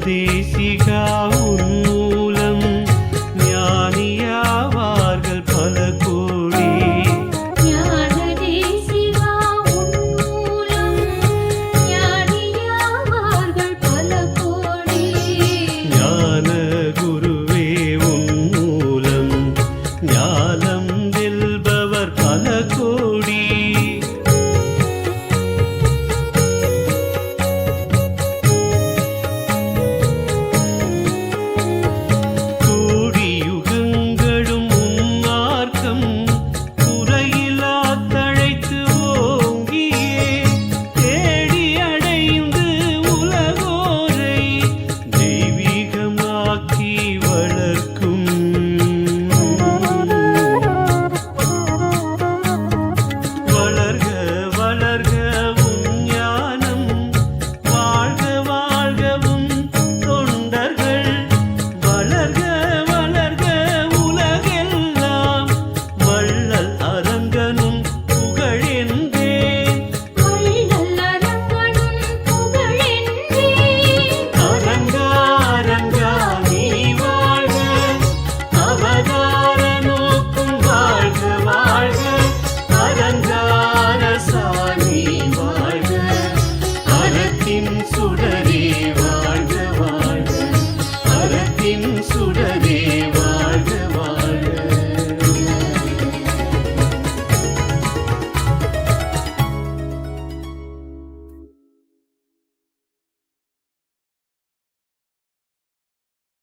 உபதேச வாழ்க வாழ்க அறத்தின் சுட